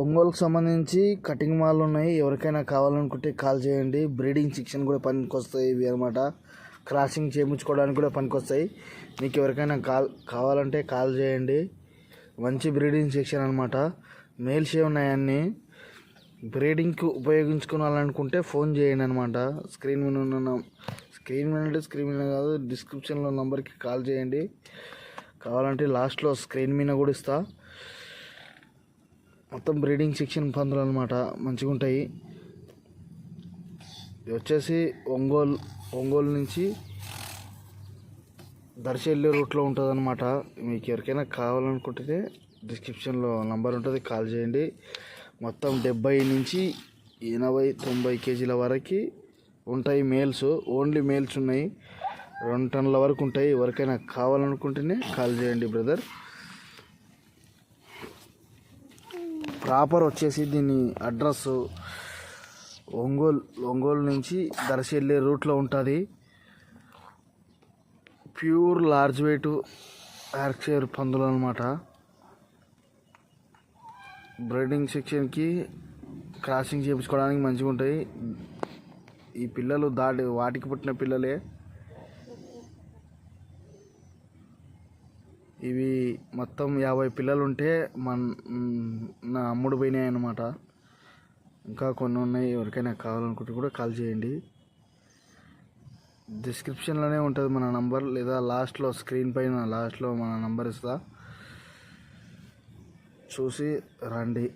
ఒంగోలుకు సంబంధించి cutting mall ఉన్నాయి. ఎవరికైనా కావాలనుకుంటే కాల్ చేయండి. బ్రీడింగ్ సెక్షన్ కూడా పనికి వస్తాయి ఇవి అనమాట క్రాసింగ్ చేయించుకోవడానికి కూడా పనికి వస్తాయి మీకు ఎవరికైనా కాల్ కావాలంటే కాల్ చేయండి. మంచి బ్రీడింగ్ సెక్షన్ అనమాట మేల్సే ఉన్నాయి అన్నీ. బ్రీడింగ్కి ఉపయోగించుకోవాలనుకుంటే ఫోన్ చేయండి అనమాట స్క్రీన్ మీద ఉన్న స్క్రీన్ మీద అంటే స్క్రీన్ మీద కాదు డిస్క్రిప్షన్లో నంబర్కి కాల్ చేయండి. కావాలంటే లాస్ట్లో స్క్రీన్ మీద కూడా ఇస్తా. మొత్తం బ్రీడింగ్ సెక్షన్ పందులు అనమాట మంచిగా ఉంటాయి ఇది వచ్చేసి ఒంగోలు ఒంగోలు నుంచి దర్శి వెళ్ళే రూట్లో ఉంటుంది అనమాట మీకు ఎవరికైనా కావాలనుకుంటే డిస్క్రిప్షన్లో నంబర్ ఉంటుంది కాల్ చేయండి. మొత్తం డెబ్బై నుంచి ఎనభై తొంభై కేజీల వరకు ఉంటాయి మేల్స్. ఓన్లీ మేల్స్ ఉన్నాయి. రెండు టన్నుల వరకు ఉంటాయి. ఎవరికైనా కావాలనుకుంటేనే కాల్ చేయండి బ్రదర్. ప్రాపర్ వచ్చేసి దీని అడ్రస్ ఒంగోలు ఒంగోలు నుంచి దర్శి వెళ్ళే రూట్లో ఉంటుంది. ప్యూర్ లార్జ్ వెయిట్ యార్క్షైర్ పందులు అనమాట బ్రీడింగ్ సెక్షన్కి క్రాసింగ్ చేయించుకోవడానికి మంచిగా ఉంటాయి ఈ పిల్లలు దాటి వాటికి పుట్టిన పిల్లలే ఇవి మొత్తం యాభై పిల్లలు ఉంటే మన నా అమ్ముడు పోయినాయి అన్నమాట ఇంకా కొన్ని ఉన్నాయి ఎవరికైనా కావాలనుకుంటే కూడా కాల్ చేయండి. డిస్క్రిప్షన్లోనే ఉంటుంది మన నంబర్ లేదా లాస్ట్లో స్క్రీన్ పైన లాస్ట్లో మన నంబర్ ఇస్తా. చూసి రండి.